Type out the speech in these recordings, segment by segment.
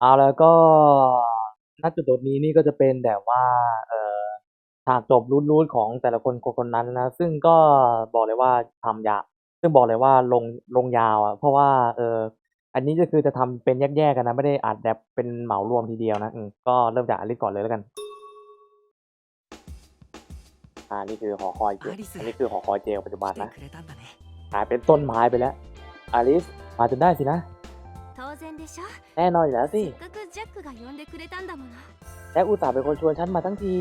เอาแล้วก็ ณ จุดนี้นี่ก็จะเป็นแบบว่า เออฉากจบรุ่นๆของแต่ละคน คนนั้นนะ ซึ่งก็บอกเลยว่าทำยา ซึ่งบอกเลยว่าลง ลงยาวอะ เพราะว่า เอออันนี้ก็คือจะทำเป็นแยก ๆ กันนะ ไม่ได้อัดแบบเป็นเหมารวมทีเดียวนะอก็เริ่มจากอลิซก่อนเลยแล้วกัน อา นี่คือหอคอยเจลอันนี้คือหอคอยเจลปัจจุบันนะ กลายเป็นต้นไม้ไปแล้ว อลิซ มาจนได้สินะ แน่นอนอยู่แล้วสิแจ็คอุตส่าห์เป็นคนชวนฉันมาตั้งที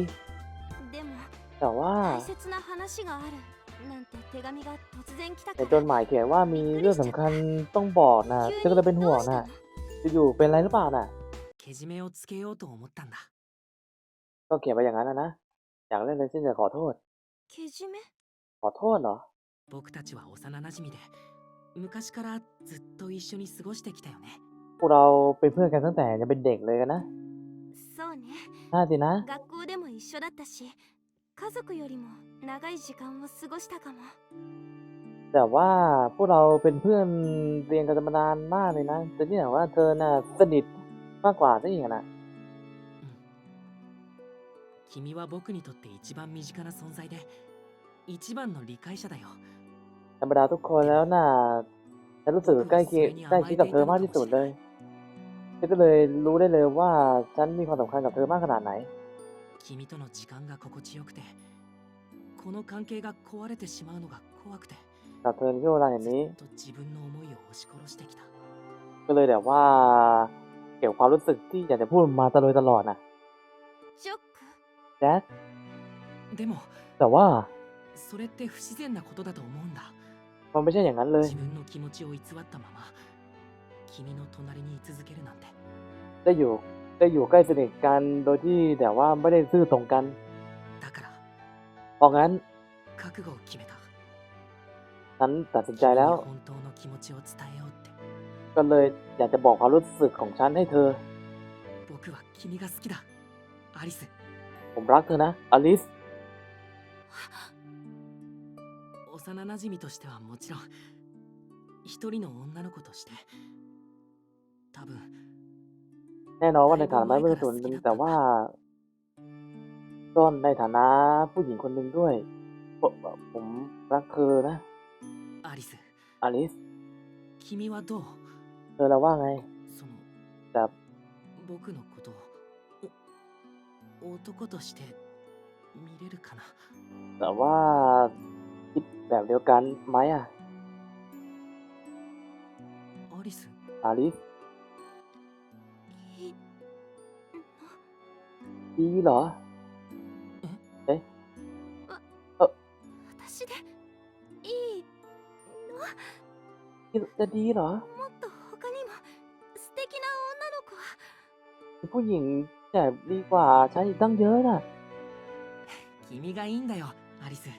แต่ว่าแต่จดหมายเขียนว่ามีเรื่องสำคัญต้องบอกนะฉันก็เลยเป็นห่วงนะจะอยู่เป็นไรหรือเปล่าน่ะก็เขียนไปอย่างนั้นนะอยากเล่นเลยฉันจะขอโทษเขอโทษเหรอ 昔からずっと一緒に過ごしてきたよね พวกเราเป็นเพื่อนกันตั้งแต่ยังเป็นเด็กเลยกันนะ そうね น่าสินะ 学校でも一緒だったし家族よりも長い時間を過ごしたかも แต่ว่าพวกเราเป็นเพื่อนเรียนกันมานานมากเลยนะแต่นี่แต่ว่าเธอน่ะสนิทมากกว่าซะอีกอะนะ 君は僕にとって一番身近な存在で一番の理解者だよ ธรรมดาทุกคนแล้วน่ะฉันรู้สึกใกล้เคียงใกล้ชิดกับเธอมากที่สุดเลยฉันก็เลยรู้ได้เลยว่าฉันมีความสำคัญกับเธอมากขนาดไหน 君との時間が心地よくてこの関係が壊れてしまうのが怖くて กับเธอในช่วงเวลาอย่างนี้ ずっと自分の思いを押し殺してきた ก็เลยแบบว่า เก็บความรู้สึกที่อยากจะพูดมาตลอดตลอดนะ ジョック แจ๊ค でも แต่ว่า それって不自然なことだと思うんだ มันไม่ใช่อย่างนั้นเลยได้อยู่ได้อยู่ใกล้สนิทกันโดยที่แต่ว่าไม่ได้ซื่อตรงกันเพราะงั้นฉันตัดสินใจแล้ว ก็เลยอยากจะบอกความรู้สึกของฉันให้เธอ ผมรักเธอนะอลิส 幼馴染としてはもちろん一人の女の子として多分 แน่นอนว่าในฐานะไม่เป็นส่วนหนึ่งแต่ว่าก็ในฐานะผู้หญิงคนหนึ่งด้วยผมผมรักเธอนะ アリス อลิส 君はどう เธอแล้วว่าไง その แต่ 僕のことをお男として見れるかな แต่ว่าคิด แบบเดียวกันไหมอะ アリス อลิส いい ดีเหรอ 私でいいの ที่จะดีเหรอ もっと他にも素敵な女の子は มีผู้หญิงแต่ดีกว่าฉันอีกตั้งเยอะน่ะ 君がいいんだよアリス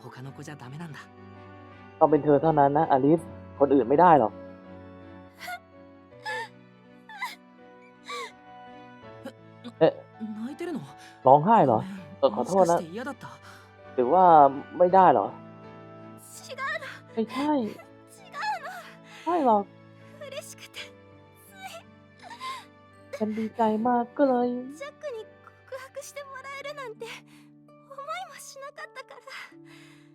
他の子じゃダメなんだ ต้องเป็นเธอเท่านั้นนะอลิส คนอื่นไม่ได้หรอก 泣いてるの ร้องไห้เหรอ ごめんあขอโทษนะ もしかして嫌だった หรือว่าไม่ได้เหรอ 違う ไม่ใช่ 違う ใช่หรอก の嬉しくて ฉันดีใจมากก็เลย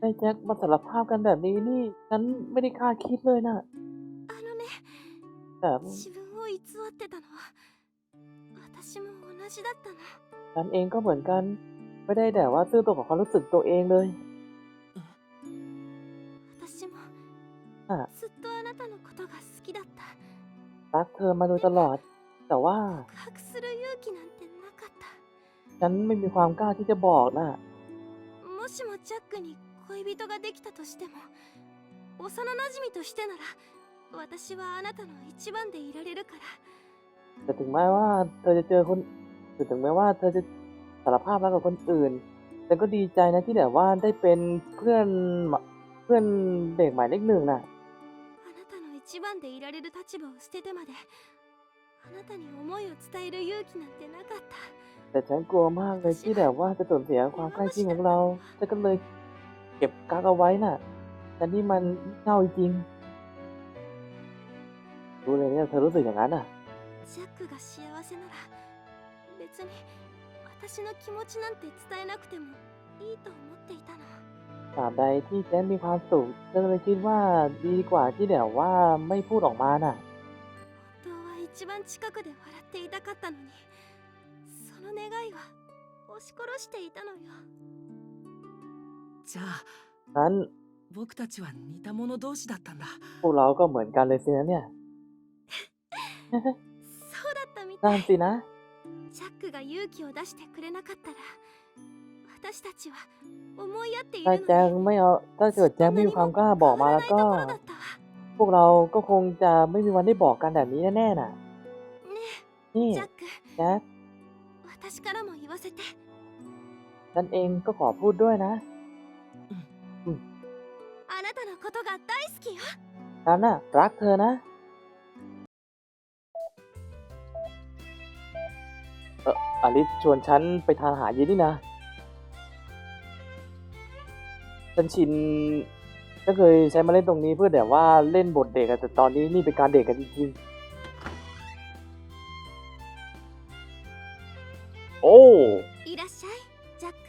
นายแจ็คมาสารภาพกันแบบนี้นี่ ฉันไม่ได้คาดคิดเลยนะแต่ฉันเองก็เหมือนกัน ไม่ได้แต่ว่าซื่อตัวกับความรู้สึกตัวเองเลยรักเธอมาโดยตลอด แต่ว่า ฉันไม่มีความกล้าที่จะบอกนะ่ะ 人ができたとしても幼馴染としてなら私はあなたの一番でいられるから แต่ถึงแม้ว่าเธอจะเจอคนถึงแม้ว่าเธอจะสารภาพรักกับคนอื่น แต่ก็ดีใจนะที่แบบว่าได้เป็นเพื่อนเพื่อนเด็กหมายเลขหนึ่งน่ะ あなたの一番でいられる立場を捨ててまであなたに思いを伝える勇気なんてなかった แต่ฉันกลัวมากเลยที่แบบว่าจะสูญเสียความใกล้ชิดของเราฉันก็เลย เก็บกักเอาไว้น่ะ แต่นี่มันเศร้าจริงรู้เลยเนี่ยเธอรู้สึกอย่างนั้นอ่ะ 自 ジャックが幸せなら別に私の気持ちなんて伝えなくてもいいと思っていたの ตราบใดที่แจ็คมีความสุขฉันเลยคิดว่าดีกว่าที่แบบว่าไม่พูดออกมาน่ะ 本当は一番近くで笑っていたかったのにその願いは押し殺していたのよ じゃあ นั้น 僕たちは似た者同士だったんだ พวกเราก็เหมือนกันเลยสินะเนี่ย そうだったみた นั่ い นสินะ ジャックが勇気を出してくれなかったら私たちは思い合っている ถ้า のに แจ็คไม่เอาถ้าเกิดแจ็คไม่มีความกล้าบอกมาแล้วก็ 変わらないところだったわ พวกเราก็คงจะไม่มีวันได้บอกกันแบบนี้แน่ๆน่ะ ね นี่ えジャック แจ็ค 私からも言わせて ฉันเองก็ขอพูดด้วยนะ あなたの ことが大好きよ ฉันน่ะ รักเธอนะ เอออลิสชวนฉันไปทานอาหารเย็นนี่นะ ฉันชินฉันเคยใช้มาเล่นตรงนี้เพื่อแบบว่าเล่นบทเด็กอะแต่ตอนนี้นี่เป็นการเด็กกันจริงๆ โอ้ いらっしゃいジャック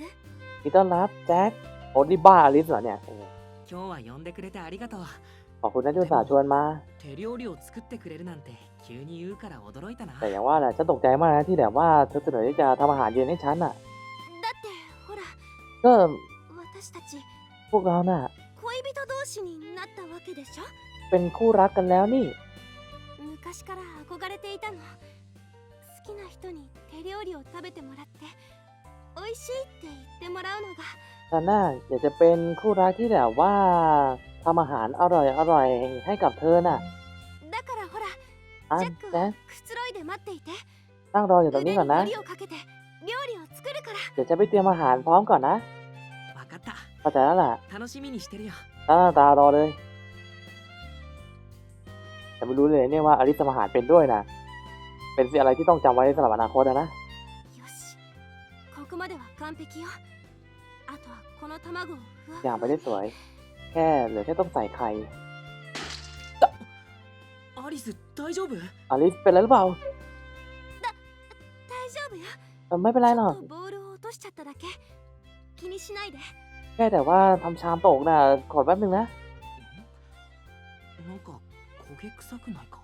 ยินดีต้อนรับแจ็คโอ้นี่บ้าอลิสเหรอเนี่ยโอ้ 今日は呼んでくれてありがとう ขอบคุณนะที่อุตส่าห์ชวนมา 手料理を作ってくれるなんて急に言うから驚いたな แต่อย่างว่าแหละฉันตกใจมากนะที่แบบว่าเธอเสนอที่จะทำอาหารเย็นให้ฉันน่ะ だってほら ก็ 私たち พวกเราน่ะ 恋人同士になったわけでしょ เป็นคู่รักกันแล้วนี่ 昔から憧れていたの好きな人に手料理を食べてもらって美味しいって言ってもらうのが ฉันน่ะอยากจะเป็นคู่รักที่แบบว่าทำอาหารอร่อยอร่อยให้กับเธอน่ะ だからほら อ่ะ ジャック แจ็ は ค くつろいで待っていて นั่งรออยู่ตรงนี้ก่อนนะ 腕にをかけて料理を作るから เดี๋ยวจะไปเตรียมอาหารพร้อมก่อนนะ わかった เข้าใจแล้วล่ะ 楽しみにしてるよ ตั้งหน้าตารอเลย แต่ไม่รู้เลยเนี่ยว่าอลิสทำอาหารเป็นด้วยนะ เป็นสิ่งอะไรที่ต้องจำไว้สำหรับอนาคตอะนะ よしここまでは完璧よ อย่าง わ ไปได้สวย แค่เหลือแค่ต้องใส่ไข่ アリス大丈夫 อลิสเป็นอะไรหรือเปล่า 大丈夫よ เออไม่เป็นไร ち หร ょ อก っとボールを落としちゃっただけ気にしないで แค่แต่ว่าทำชามตกนะขอแป๊บนึงนะ なんか焦げ臭くないか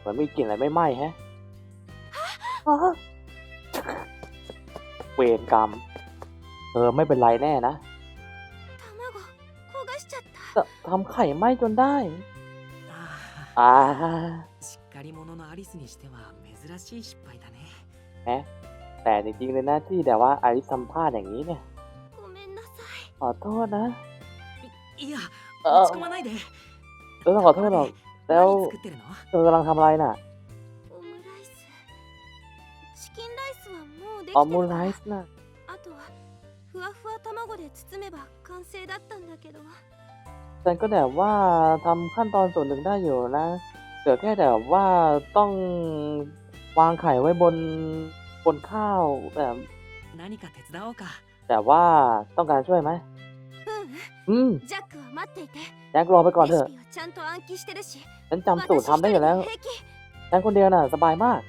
เหมือนมีกลิ่นอะไรไม่ไหม้แฮะอ้าวเวรกรรม เ เอไม่เป็นไรแน่นะทำไข่ไหมจนได้อ่าแมแต่จริงๆเลยนะที่แต่ว่าอาริสัมพาษณ์อย่างนี้เนี่ยขอโทษนะเออเออขอโทษหรอกแล้วเธอกำลังทำอะไรน่ะออมูไรส์นะ ふわふわ卵で包めば完成だったんだけど ฉันก็แบบว่าทำขั้นตอนส่วนหนึ่งได้อยู่นะเหลือแค่แบบว่าต้องวางไข่ไว้บนบนข้าวแต่ 何か手伝おうか แต่ว่าต้องการช่วยไหม う อืม んジャックは待っていて แจ็ครอไปก่อน レ เถ シ อะ ピはちゃんと暗記してるし ฉันจำสูตร 私 ทำได้อยู่ 一 แล้ว 人で平気 ฉันคนเดียวน่ะ สบายมาก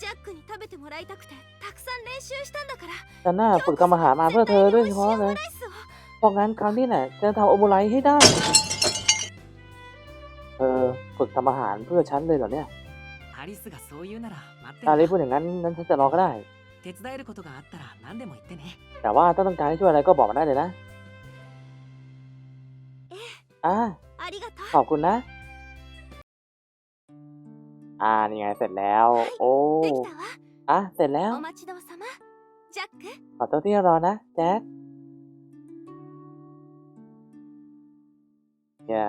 ジャックに食べてもらいたくて ฉันน่ะฝึกทำอาหารมาเพื่อเธอด้วยเฉพาะเลยเพราะงั้นครั้งนี้น่ะจะทำโอมูไรให้ได้ เออฝึกทำอาหารเพื่อฉันเลยเหรอเนี่ยอาริสพูดอย่างนั้นนั้นฉันจะรอก็ได้ แต่ว่าถ้าต้องการให้ช่วยอะไรก็บอกมาได้เลยนะอาขอบคุณนะ อ่า นี่ไง เสร็จแล้ว โอ้ อะ เสร็จแล้ว แจ็คขอตัวที่รอนะแจ็คอย่า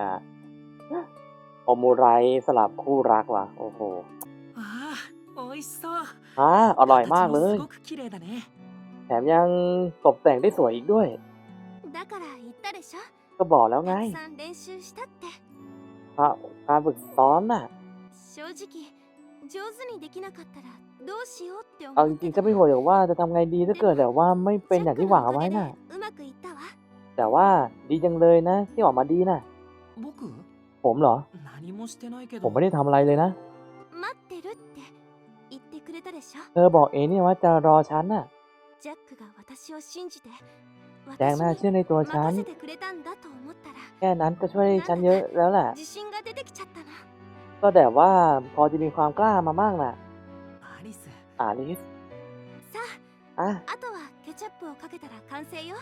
โอมูไรสลับคู่รักว่ะ โอ้โหอ่าอร่อยมากเลย แถมยังตกแต่งได้สวยอีกด้วย ก็บอกแล้วไงพระการฝึกซ้อมน่ะ 正直上手にできなかったらどうしようって เอา 思 จ って ริงๆ た จะไม่ห่วงอย่างว่าจะทำไงดีถ้าเกิดแบบว่าไม่เป็นอย่างที่หวังเอาไว้น่ะ うまくいったわ แต่ว่าดีจังเลยนะ ที่ออกมาดีน่ะ 僕 ผมเหรอ 何もしてないけ ผม ど ไม่ได้ทำอะไรเลยนะ 待ってるって 言ってくれたでしょ เธอบอกเองนี่ว่าจะรอฉันน่ะ ジャックが私を信じて แจ็ค 私 น่า に เชื่อในตัวฉัน 任せてくれたんだと思ったら แค่นั้นก็ช่วยฉันเยอะแล้วแหละ 自信が出てきちゃったの ก็แต่ว่าพอจะมีความกล้ามามั่งน่ะ アリス อาลิส さ อ่ะ ああとはケチャップをかけたら完成よ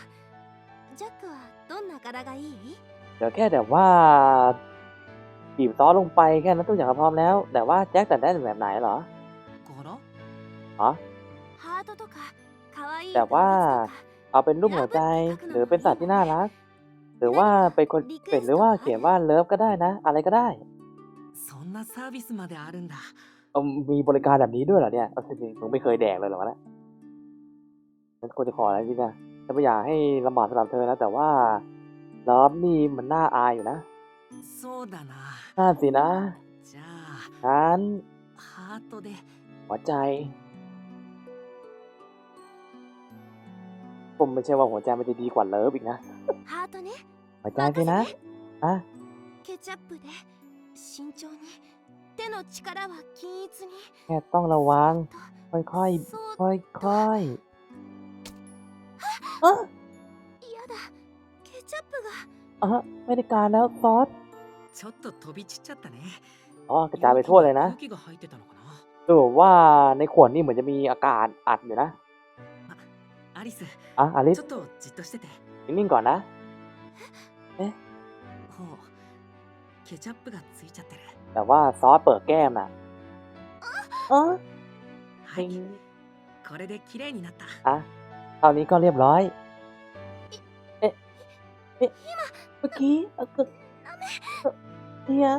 ジャックはどんな柄がいい เดี๋ยวแค่แบบว่าบีบซอสลงไปแค่นั้นทุกอย่างก็พร้อมแล้ว แต่ว่าแจ็คแต่ได้แบบไหนเหรอ ゴロ อ๋อ ハートとか可愛い แต่ว่า 動物とか เอาเป็นรูปหัวใจ หรือเป็นสัตว์ที่น่ารัก หรือว่าเป็นคนเป็นหรือว่าเขียนว่าเลิฟก็ได้นะ อะไรก็ได้ そんなサービスまであるんだ เออ มีบริการแบบนี้ด้วยเหรอเนี่ยจริงๆผมไม่เคยแดกเลยหรอวะเนี่ยฉันควรจะขออะไรดีนะฉันไม่อยากให้ลำบากสำหรับเธอนะแต่ว่าร้อมนี่มันน่าอายอยู่นะน่าสินะงั้นหัวใจ ผมไม่ใช่ว่าหัวใจมันจะดีกว่าเลิฟอีกนะหัวใจสินะอะ แค่ต้องระวัง ค่อยๆ ค่อยๆค่อยเออเออไม่ได้การแล้วซอสอ๋อกระจายไปทั่วเลยนะดูว่าในขวดนี่เหมือนจะมีอากาศอัดอยู่นะอะอลิสนิ่งๆก่อนนะ ケチャップがついちゃってる แต่ว่าซอสเปิดแก้มอ่ะอ๋อ はいこれで綺麗になった อ่ะเท่านี้ก็เรียบร้อย เอ๊ะ เอ๊ะ เมื่อกี้เอ่อเอ่อเนี่ย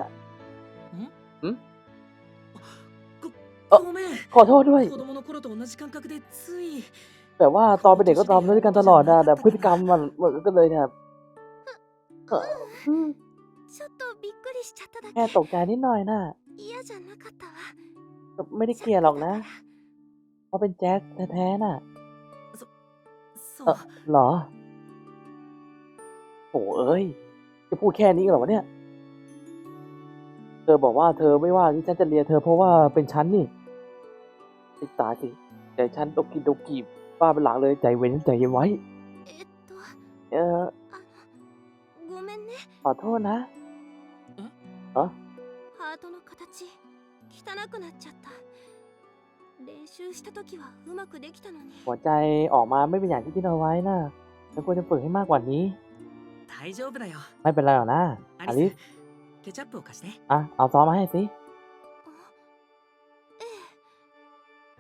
あごめん ขอโทษด้วย 子供の頃と同じ感覚でつい แต่ว่าตอนเป็นเด็กก็ทำด้วยกันตลอดนะแต่พฤติกรรมมันมันก็เลยเนี่ยเอ่ออืม ちょっとびっくりしちゃっただ แค่ け ตกใจนิดหน่อยน่ะ 嫌じゃなかったわ ไม่ได้เกลียดหรอกนะ เพราะเป็นแจ็คแท้ๆน่ะ そ เออเหรอโอ้เอ้ย จะพูดแค่นี้เหรอวะเนี่ย เธอบอกว่าเธอไม่ว่าที่ฉันจะเลียเธอเพราะว่าเป็นฉันนี่ไอ้ตายสิแต่ฉันตกกินตกกีบบ้าเป็นหลังเลยใจเว้นใจเย็นไว้ えっと เออ あのごめんね ขอโทษนะ ハートの形汚くなっちゃった練習した時はうまくできたのに หัวใจออกมาไม่เป็นอย่างที่คิดเอาไว้น่ะฉันควรจะฝึกให้มากกว่านี้ 大丈夫だよ ไม่เป็นไรหรอกนะอ ア ลิ リ ส スケチャップを貸して อ่ะ เอาซอสมาให้สิ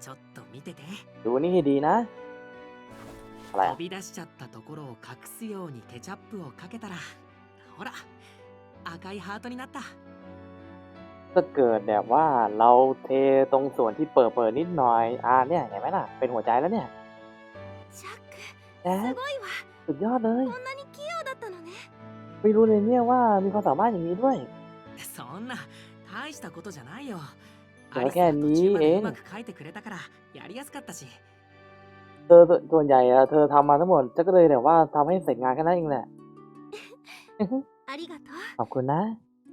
ちょっと見てて ดูนี่ให้ดีนะ อะไร 飛 อ่ะ び出しちゃったところを隠すようにケチャップをかけたらほら 赤いハートになった ถ้าเกิดแบบว่าเราเทตรงส่วนที่เปิดเปิดๆนิดหน่อย อ่าเนี่ยเห็นไหมล่ะ เป็นหัวใจแล้วเนี่ย ジャック แจ๊ค すごいわ สุดยอดเลย こんなに器用だったのね ไม่รู้เลยเนี่ยว่ามีความสามารถอย่างนี้ด้วย そんな大したことじゃないよそれアリスが途中まええでうまく書いてくれたからやりやすかったし เธอส่วนใหญ่อะเธอทำมาทั้งหมดฉันก็เลยแบบว่าทำให้เสร็จงานแค่นั้นเองแหละ ありがと ขอบคุณนะ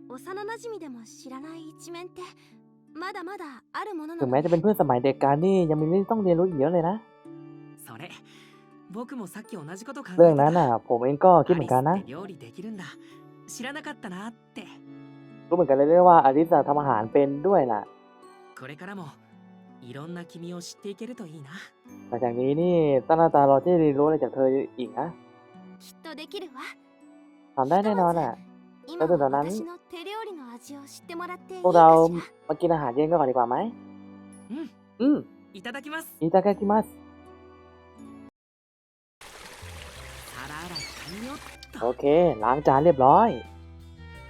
う幼馴染でも知らない一面ってまだまだあるものな ถึง の แม้จะเป็นเพื่อนสมัยเด็กกันนี่ยังมีเรื่องที่ต้องเรียนรู้อีกเยอะเลยนะ それ僕もさっき同じこと考えて เรื่อง た นั้นน่ะ ผมเองก็คิดเหมือนกันนะ アリスって料理できるんだ知らなかったなって รู้เหมือนกันเลยด้วยว่าอลิสอะทำอาหารเป็นด้วยน่ะ これからもいろんな君を知っていけるといいな หลังจากนี้นี่ตั้งหน้าตารอที่จะเรียนรู้อะไรจากเธออีกนะ きっとできるわ ทำได้แน่นอนอ่ะ 今だけどは何私の手料理の味を知ってもらっていい พวก か เรา しら มากินอาหารเย็นกันก่อนดีกว่าไหม うん อืม いただきます อิตาเกกิมัส 皿洗い完了っ โอ と เค ล้างจานเรียบร้อย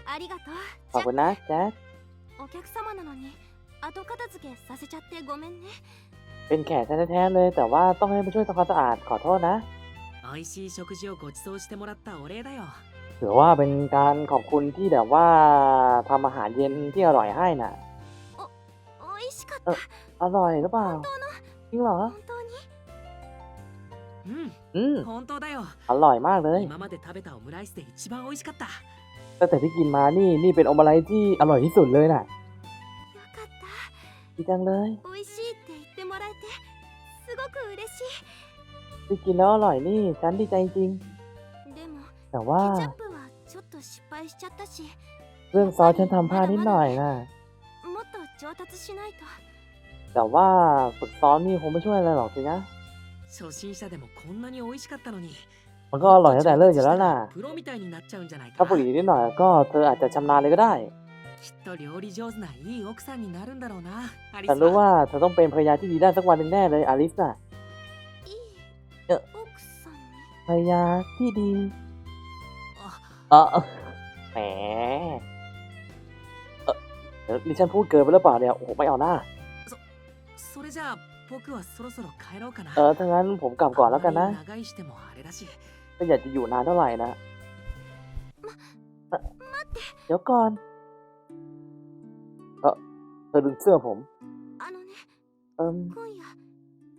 ありがと ขอบ う คุณนะแจ๊ค お客様なのに後片付けさせちゃってごめんね เป็นแขกแท้ๆเลย แต่ว่าต้องให้มาช่วยทำความสะอาดขอโทษนะ 美味しい食事をご馳走してもらったお礼だよ หรือว่าเป็นการขอบคุณที่แบบว่าทำอาหารเย็นที่อร่อยให้น่ะอร่อยหรือเปล่าจริงเหรออืมอร่อยมากเลยตั้งแต่ที่กินมานี่นี่เป็นอมอะไรที่อร่อยที่สุดเลยน่ะดีจังเลยที่กินแล้วอร่อยนี่ฉันดีใจจริงแต่ว่า しちゃったし เรื่องซอสฉันทำพลาดนิดหน่อยนะ もっと上達しないと แต่ว่าฝึกซ้อมนี่คงไม่ช่วยอะไรหรอกสินะ 初心者でもこんなに美味しかったのに มันก็อร่อยตั้งแต่เริ่มอยู่แล้วน่ะ プロみたいになっちゃうんじゃない ถ้า か ฝึกอีกนิดหน่อยก็เธออาจจะชำนาญเลยก็ได้ きっと料理上手ないい奥さんになるんだろうなアリス ฉันรู้ は ว่าเธอต้องเป็นภรรยาที่ดีได้สักวันหนึ่งแน่เลยอลิสน่ะ いいえ奥さんに ภรรยาที่ดี あ เออแ แหมเออออนี่ฉันพูดเกินไปหรือเปล่าเนี่ย โอ้ไม่เอาหน้าเออถ้างั้นผมกลับก่อนแล้วกันนะไม่อยากจะอยู่นานเท่าไหร่นะเดี๋ยวก่อน เออเธอดึงเสื้อผมเออ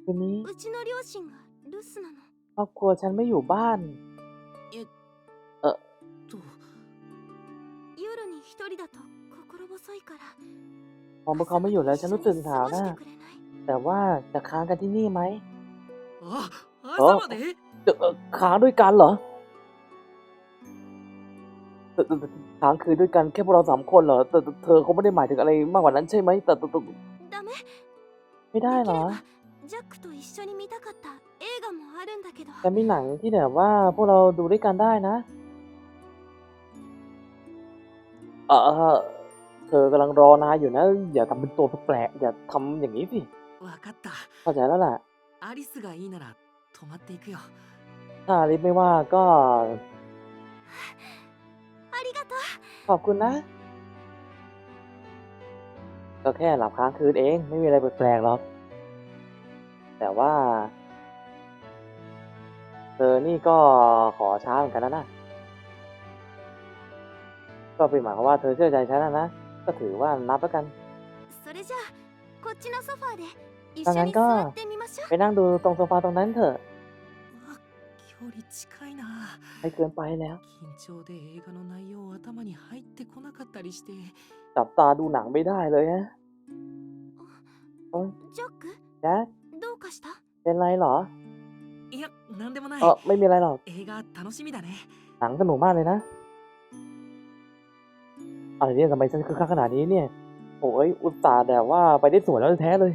คืนนี้ครอบครัวฉันไม่อยู่บ้าน 夜に一人だと心細いから พอพวกเขาไม่อยู่แล้วฉันรู้สึกหนาว 過ご นะ してくれない แต่ว่าจะค้างกันที่นี่ไหม ああ朝まで เอ่อเอ่อค้างด้วยกันเหรอเอ่อเอ่อค้างคืนด้วยกันแค่พวกเราสามคนเหรอแต่แต่เธอคงไม่ได้หมายถึงอะไรมากกว่านั้นใช่ไหมแต่แต่แต่ ダメ ไม่ได้เหรอ ジャックと一緒に見たかった映画もあるんだけど แต่มีหนังที่แบบว่าพวกเราดูด้วยกันได้นะ เออเธอกำลังรอนายอยู่นะ อย่าทำเป็นตัวแปลกๆอย่าทำอย่างนี้สิ わかった เข้าใจแล้วแหละ アリスがいいなら泊まっていくよ ถ้าลิฟไม่ว่าก็ ありがとう ขอบคุณนะ ก็แค่หลับค้างคืนเอง ไม่มีอะไรแปลกๆหรอก แต่ว่า เธอนี่ก็ขอช้าเหมือนกันนะนะ ก็เป็นหมายความว่าเธอเชื่อใจฉันแล้วนะ ก็ถือว่านับแล้วกันดังนั้นก็ไปนั่งดูตรงโซฟาตรงนั้นเถอะไม่เกินไปแล้วจับตาดูหนังไม่ได้เลยฮะจ็อกแจ็คเป็นไรเหรอเออไม่มีอะไรหรอกหนังสนุกมากเลยนะ อะไรเนี่ยทำไมฉันคือข้าขนาดนี้เนี่ยโอ้ยอุตส่าห์แต่ว่าไปได้สวยแล้วแท้เลย